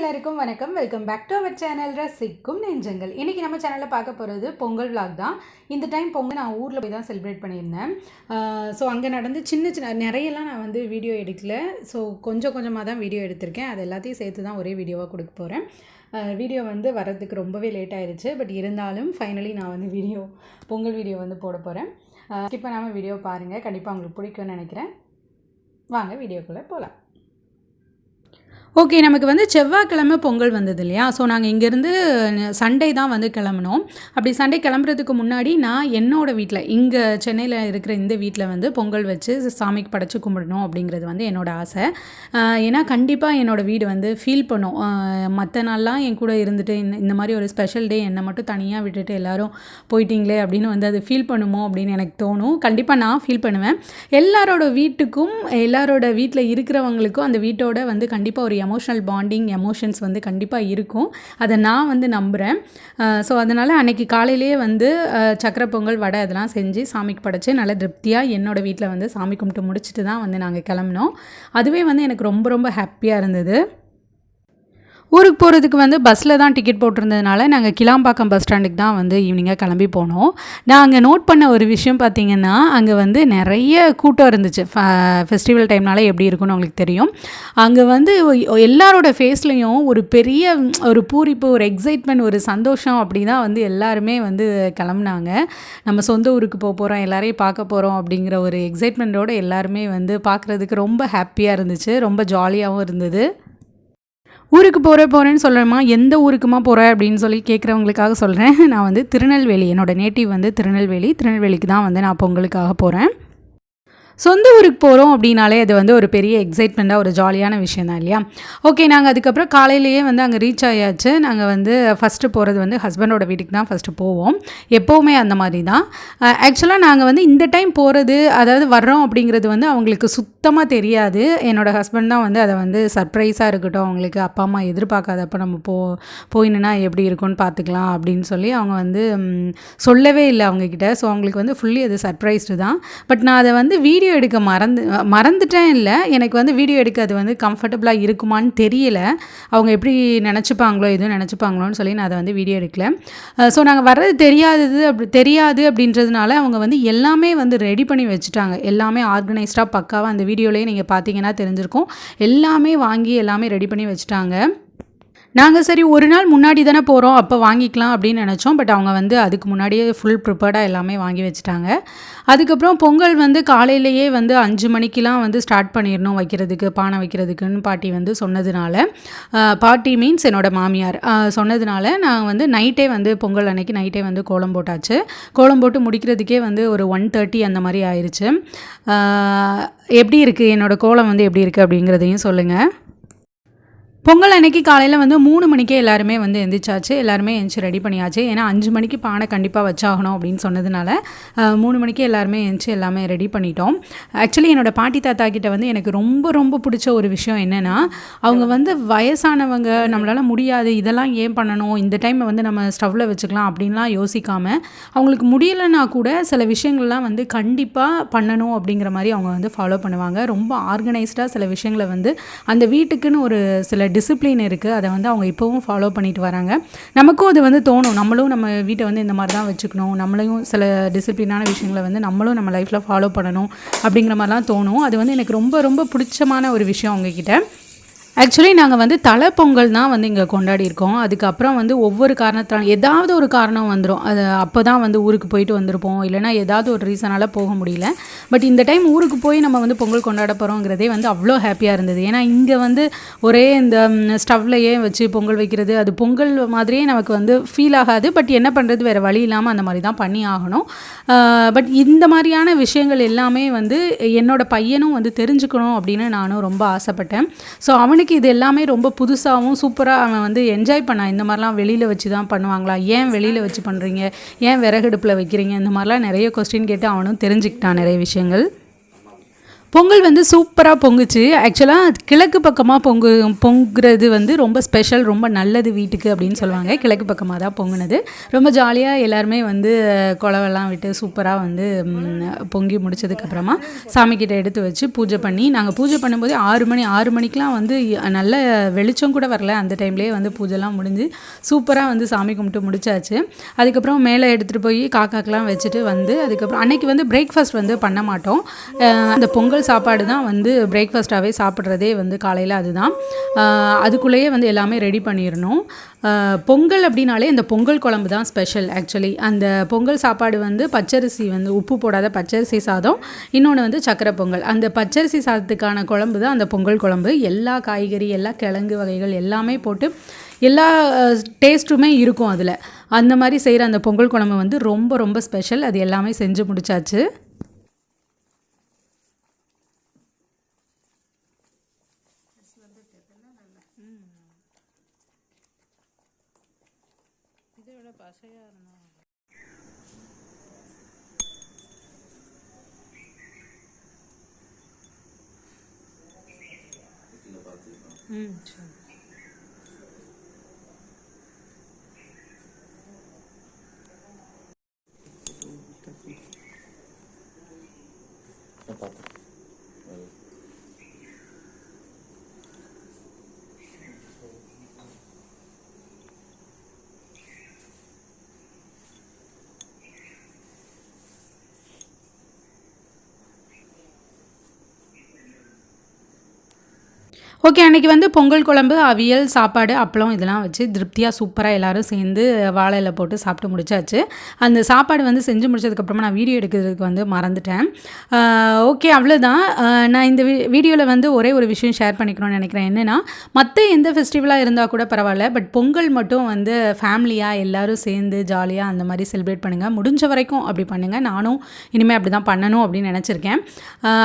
எல்லாருக்கும் வணக்கம். Welcome back to our channel ரசிக்கும் நெஞ்சங்கள். இன்றைக்கி நம்ம சேனலில் பார்க்க போகிறது பொங்கல் விளாக் தான். இந்த டைம் பொங்கல் நான் ஊரில் போய் தான் செலிப்ரேட் பண்ணியிருந்தேன். ஸோ அங்கே நடந்து சின்ன சின்ன நிறையெல்லாம் நான் வந்து வீடியோ எடுக்கல. ஸோ கொஞ்சம் கொஞ்சமாக தான் வீடியோ எடுத்திருக்கேன். அது எல்லாத்தையும் சேர்த்து தான் ஒரே வீடியோவாக கொடுக்க போகிறேன் வீடியோ வந்து வரதுக்கு ரொம்பவே லேட் ஆயிடுச்சு பட் இருந்தாலும் ஃபைனலி நான் வந்து வீடியோ பொங்கல் வீடியோ வந்து போட போகிறேன் இப்போ பண்ணாமல் வீடியோ பாருங்கள் கண்டிப்பாக உங்களுக்கு பிடிக்கும்னு நினைக்கிறேன். வாங்க வீடியோக்குள்ளே போகலாம் ஓகே நமக்கு வந்து செவ்வாய்க்கிழமை பொங்கல் வந்தது இல்லையா? ஸோ நாங்கள் இங்கேருந்து சண்டே தான் வந்து கிளம்புனோம். அப்படி சண்டே கிளம்புறதுக்கு முன்னாடி நான் என்னோடய வீட்டில் இங்கே சென்னையில் இருக்கிற இந்த வீட்டில் வந்து பொங்கல் வச்சு சாமிக்கு படைச்சு கும்பிடணும் அப்படிங்கிறது வந்து என்னோடய ஆசை. ஏன்னா கண்டிப்பாக என்னோடய வீடு வந்து ஃபீல் பண்ணும். மற்ற நாள்லாம் என் கூட இருந்துட்டு இந்த இந்த மாதிரி ஒரு ஸ்பெஷல் டே என்னை மட்டும் தனியாக விட்டுட்டு எல்லாரும் போயிட்டீங்களே அப்படின்னு வந்து அது ஃபீல் பண்ணுமோ அப்படின்னு எனக்கு தோணும். கண்டிப்பாக நான் ஃபீல் பண்ணுவேன். எல்லாரோட வீட்டுக்கும் எல்லாரோட வீட்டில் இருக்கிறவங்களுக்கும் அந்த வீட்டோட வந்து கண்டிப்பாக ஒரு எமோஷனல் பாண்டிங் எமோஷன்ஸ் வந்து கண்டிப்பாக இருக்கும். அதை நான் வந்து நம்புகிறேன் ஸோ அதனால் அன்னைக்கு காலையிலேயே வந்து அஹ், சக்கரை பொங்கல் வடை அதெல்லாம் செஞ்சு சாமிக்கு படைச்சி நல்ல திருப்தியாக என்னோடய வீட்டில் வந்து சாமி கும்பிட்டு முடிச்சுட்டு தான் வந்து நாங்கள் கிளம்புனோம். அதுவே வந்து எனக்கு ரொம்ப ரொம்ப ஹாப்பியாக இருந்தது. ஊருக்கு போகிறதுக்கு வந்து பஸ்ஸில் தான் டிக்கெட் போட்டிருந்ததுனால நாங்கள் கிளாம்பாக்கம் பஸ் ஸ்டாண்டுக்கு தான் வந்து ஈவினிங்காக கிளம்பி போனோம். நான் அங்கே நோட் பண்ண ஒரு விஷயம் பார்த்திங்கன்னா அங்கே வந்து நிறைய கூட்டம் இருந்துச்சு. ஃபெஸ்டிவல் டைம்னால எப்படி இருக்கும்னு உங்களுக்கு தெரியும். அங்கே வந்து எல்லாரோட ஃபேஸ்லேயும் ஒரு பெரிய ஒரு பூரிப்பு ஒரு எக்ஸைட்மெண்ட் ஒரு சந்தோஷம் அப்படி தான் வந்து எல்லாருமே வந்து கிளம்புனாங்க. நம்ம சொந்த ஊருக்கு போக போகிறோம் எல்லாரையும் பார்க்க போகிறோம் அப்படிங்கிற ஒரு எக்ஸைட்மெண்ட்டோட எல்லாருமே வந்து பார்க்குறதுக்கு ரொம்ப ஹாப்பியாக இருந்துச்சு. ரொம்ப ஜாலியாகவும் இருந்தது. ஊருக்கு போகிற போகிறேன்னு சொல்கிறேம்மா எந்த ஊருக்குமா போகிற அப்படின்னு சொல்லி கேட்குறவங்களுக்காக சொல்கிறேன் நான் வந்து திருநெல்வேலி என்னோட நேட்டிவ் வந்து திருநெல்வேலி. திருநெல்வேலிக்கு தான் வந்து நான் பொங்கலுக்காக போகிறேன் சொந்த ஊருக்கு போகிறோம் அப்படின்னாலே அது வந்து ஒரு பெரிய எக்ஸைட்மெண்ட்டாக ஒரு ஜாலியான விஷயம் தான் இல்லையா? ஓகே நாங்கள் அதுக்கப்புறம் காலையிலேயே வந்து அங்கே ரீச் ஆயாச்சு. நாங்கள் வந்து ஃபஸ்ட்டு போகிறது வந்து ஹஸ்பண்டோட வீட்டுக்கு தான் ஃபஸ்ட்டு போவோம். எப்போவுமே அந்த மாதிரி தான் ஆக்சுவலாக நாங்கள் வந்து இந்த டைம் போகிறது அதாவது வர்றோம் அப்படிங்கிறது வந்து அவங்களுக்கு சுத்தமாக தெரியாது. என்னோடய ஹஸ்பண்ட் தான் வந்து அதை வந்து சர்ப்ரைஸாக இருக்கட்டும் அவங்களுக்கு அப்பா அம்மா எதிர்பார்க்காதப்ப நம்ம போ போயினா எப்படி இருக்கும்னு பார்த்துக்கலாம் அப்படின்னு சொல்லி அவங்க வந்து சொல்லவே இல்லை அவங்கக்கிட்ட ஸோ அவங்களுக்கு வந்து ஃபுல்லி அது சர்ப்ரைஸ்டு தான். பட் நான் அதை வந்து வீடியோ வீடியோ எடுக்க மறந்து மறந்துட்டேன் இல்லை. எனக்கு வந்து வீடியோ எடுக்க அது வந்து கம்ஃபர்டபுளாக இருக்குமான்னு தெரியல. அவங்க எப்படி நினச்சிப்பாங்களோ எதுவும் நினச்சிப்பாங்களோன்னு சொல்லி நான் அதை வந்து வீடியோ எடுக்கல. ஸோ நாங்கள் வர்றது தெரியாதது அப்படி தெரியாது அப்படின்றதுனால அவங்க வந்து எல்லாமே வந்து ரெடி பண்ணி வச்சுட்டாங்க. எல்லாமே ஆர்கனைஸ்டாக பக்காவாக அந்த வீடியோலேயே நீங்கள் பார்த்தீங்கன்னா தெரிஞ்சிருக்கும். எல்லாமே வாங்கி எல்லாமே ரெடி பண்ணி வச்சுட்டாங்க. நாங்கள் சரி ஒரு நாள் முன்னாடி தானே போகிறோம் அப்போ வாங்கிக்கலாம் அப்படின்னு நினச்சோம். பட் அவங்க வந்து அதுக்கு முன்னாடியே ஃபுல் ப்ரிப்பேர்டாக எல்லாமே வாங்கி வச்சுட்டாங்க. அதுக்கப்புறம் பொங்கல் வந்து காலையிலேயே வந்து அஞ்சு மணிக்கெலாம் வந்து ஸ்டார்ட் பண்ணிடணும் வைக்கிறதுக்கு பானை வைக்கிறதுக்குன்னு பாட்டி வந்து சொன்னதுனால பாட்டி மீன்ஸ் என்னோடய மாமியார் சொன்னதுனால நான் வந்து நைட்டே வந்து பொங்கல் அன்னைக்கு நைட்டே வந்து கோலம் போட்டாச்சு. கோலம் போட்டு முடிக்கிறதுக்கே வந்து ஒரு ஒன் தேர்ட்டி அந்த மாதிரி ஆயிடுச்சு எப்படி இருக்குது என்னோடய கோலம் வந்து எப்படி இருக்குது அப்படிங்கிறதையும் சொல்லுங்கள் பொங்கல் அன்னைக்கு காலையில் வந்து மூணு மணிக்கே எல்லாருமே வந்து எந்திரிச்சாச்சு. எல்லாருமே எந்திச்சு ரெடி பண்ணியாச்சு. ஏன்னா அஞ்சு மணிக்கு பானை கண்டிப்பாக வச்சாகணும் அப்படின்னு சொன்னதுனால மூணு மணிக்கே எல்லாருமே எந்திச்சு எல்லாமே ரெடி பண்ணிட்டோம். ஆக்சுவலி என்னோட பாட்டி தாத்தா கிட்ட வந்து எனக்கு ரொம்ப ரொம்ப பிடிச்ச ஒரு விஷயம் என்னென்னா அவங்க வந்து வயசானவங்க நம்மளால் முடியாது இதெல்லாம் ஏன் பண்ணணும் இந்த டைமை வந்து நம்ம ஸ்டவ்வில் வச்சுக்கலாம் அப்படின்லாம் யோசிக்காமல் அவங்களுக்கு முடியலைன்னா கூட சில விஷயங்கள்லாம் வந்து கண்டிப்பாக பண்ணணும் அப்படிங்கிற மாதிரி அவங்க வந்து ஃபாலோ பண்ணுவாங்க. ரொம்ப ஆர்கனைஸ்டாக சில விஷயங்களை வந்து அந்த வீட்டுக்குன்னு ஒரு சில டிசிப்ளின் இருக்குது அதை வந்து அவங்க இப்போவும் ஃபாலோ பண்ணிட்டு வராங்க. நமக்கும் அது வந்து தோணும். நம்மளும் நம்ம வீட்டை வந்து இந்த மாதிரி தான் வச்சுக்கணும். நம்மளையும் சில டிசிப்ளினான விஷயங்களை வந்து நம்மளும் நம்ம லைஃப்பில் ஃபாலோ பண்ணணும் அப்படிங்கிற மாதிரிலாம் தோணும். அது வந்து எனக்கு ரொம்ப ரொம்ப பிடிச்சமான ஒரு விஷயம் அவங்கக்கிட்ட ஆக்சுவலி நாங்கள் வந்து தலை பொங்கல் தான் வந்து இங்கே கொண்டாடி இருக்கோம் அதுக்கப்புறம் வந்து ஒவ்வொரு காரணத்தால் ஏதாவது ஒரு காரணம் வந்துடும் அது அப்போ தான் வந்து ஊருக்கு போயிட்டு வந்திருப்போம். இல்லைனா ஏதாவது ஒரு ரீசனால் போக முடியல. பட் இந்த டைம் ஊருக்கு போய் நம்ம வந்து பொங்கல் கொண்டாட போகிறோங்கிறதே வந்து அவ்வளோ ஹாப்பியாக இருந்தது. ஏன்னா இங்கே வந்து ஒரே இந்த ஸ்டவ்லையே வச்சு பொங்கல் வைக்கிறது அது பொங்கல் மாதிரியே நமக்கு வந்து ஃபீல் ஆகாது. பட் என்ன பண்ணுறது வேறு வழி இல்லாமல் அந்த மாதிரி தான் பண்ணி ஆகணும். பட் இந்த மாதிரியான விஷயங்கள் எல்லாமே வந்து என்னோட பையனும் வந்து தெரிஞ்சுக்கணும் அப்படின்னு நானும் ரொம்ப ஆசைப்பட்டேன். ஸோ அவனுக்கு இது எல்லாமே ரொம்ப புதுசாகவும் சூப்பராக அவன் வந்து என்ஜாய் பண்ணான் இந்த மாதிரிலாம் வெளியில் வச்சு தான் பண்ணுவாங்களா? ஏன் வெளியில் வச்சு பண்ணுறீங்க ஏன் விறகடுப்பில் வைக்கிறீங்க? இந்த மாதிரிலாம் நிறைய கொஸ்டின் கேட்டு அவனும் தெரிஞ்சுக்கிட்டான் நிறைய விஷயங்கள். பொங்கல் வந்து சூப்பராக பொங்குச்சு. ஆக்சுவலாக கிழக்கு பக்கமாக பொங்கு பொங்குறது வந்து ரொம்ப ஸ்பெஷல் ரொம்ப நல்லது வீட்டுக்கு அப்படின்னு சொல்லுவாங்க. கிழக்கு பக்கமாக தான் பொங்குனது. ரொம்ப ஜாலியாக எல்லாருமே வந்து குழவெல்லாம் விட்டு சூப்பராக வந்து பொங்கி முடிச்சதுக்கப்புறமா சாமிக்கிட்ட எடுத்து வச்சு பூஜை பண்ணி நாங்கள் பூஜை பண்ணும்போது ஆறு மணி ஆறு மணிக்கெலாம் வந்து நல்ல வெளிச்சம் கூட வரல. அந்த டைம்லேயே வந்து பூஜைலாம் முடிஞ்சு சூப்பராக வந்து சாமி கும்பிட்டு முடிச்சாச்சு. அதுக்கப்புறம் மேலே எடுத்துகிட்டு போய் காக்காக்கெலாம் வச்சுட்டு வந்து அதுக்கப்புறம் அன்னைக்கு வந்து பிரேக்ஃபாஸ்ட் வந்து பண்ண மாட்டோம். அந்த பொங்கல் சாப்பாடு தான் வந்து பிரேக்ஃபாஸ்ட்டாகவே சாப்பிட்றதே வந்து காலையில் அதுதான். அதுக்குள்ளேயே வந்து எல்லாமே ரெடி பண்ணிடணும். பொங்கல் அப்படின்னாலே இந்த பொங்கல் குழம்பு தான் ஸ்பெஷல் ஆக்சுவலி அந்த பொங்கல் சாப்பாடு வந்து பச்சரிசி வந்து உப்பு போடாத பச்சரிசி சாதம் இன்னொன்று வந்து சக்கரை பொங்கல். அந்த பச்சரிசி சாதத்துக்கான குழம்பு தான் அந்த பொங்கல் குழம்பு. எல்லா காய்கறி எல்லா கிழங்கு வகைகள் எல்லாமே போட்டு எல்லா டேஸ்ட்டுமே இருக்கும் அதில். அந்த மாதிரி செய்கிற அந்த பொங்கல் குழம்பு வந்து ரொம்ப ரொம்ப ஸ்பெஷல் அது எல்லாமே செஞ்சு முடிச்சாச்சு. पास है यार ना हम्म, अच्छा Thank you. ஓகே அன்றைக்கி வந்து பொங்கல் குழம்பு அவியல் சாப்பாடு அப்பளம் இதெல்லாம் வச்சு திருப்தியாக சூப்பராக எல்லோரும் சேர்ந்து வாழை போட்டு சாப்பிட்டு முடிச்சாச்சு. அந்த சாப்பாடு வந்து செஞ்சு முடிச்சதுக்கப்புறமா நான் வீடியோ எடுக்கிறதுக்கு வந்து மறந்துட்டேன். ஓகே அவ்வளோதான் நான் இந்த வீடியோவில் வந்து ஒரே ஒரு விஷயம் ஷேர் பண்ணிக்கணும்னு நினைக்கிறேன். என்னென்னா மற்ற எந்த ஃபெஸ்டிவலாக இருந்தால் கூட பரவாயில்ல பட் பொங்கல் மட்டும் வந்து ஃபேமிலியாக எல்லாரும் சேர்ந்து ஜாலியாக அந்த மாதிரி செலிப்ரேட் பண்ணுங்கள் முடிஞ்ச வரைக்கும் அப்படி பண்ணுங்கள் நானும் இனிமேல் அப்படி தான் பண்ணணும் அப்படின்னு நினச்சிருக்கேன்.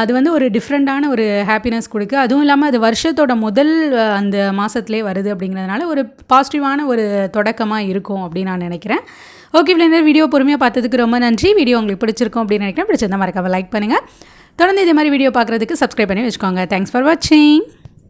அது வந்து ஒரு டிஃப்ரெண்ட்டான ஒரு ஹாப்பினஸ் கொடுக்கு. அதுவும் இல்லாமல் அது வருஷத்தோட முதல் அந்த மாதத்துலேயே வருது அப்படிங்கிறதுனால ஒரு பாசிட்டிவான ஒரு தொடக்கமாக இருக்கும் அப்படின்னு நான் நினைக்கிறேன். ஓகே இந்த வீடியோ பொறுமையாக பார்த்ததுக்கு ரொம்ப நன்றி. வீடியோ உங்களுக்கு பிடிச்சிருக்கும் அப்படின்னு நினைக்கிறேன். பிடிச்சிருந்தா மறக்காம லைக் பண்ணுங்கள் தொடர்ந்து இதே மாதிரி வீடியோ பார்க்குறதுக்கு சப்ஸ்கிரைப் பண்ணி வச்சுக்கோங்க. தேங்க்ஸ் ஃபார் வாட்சிங்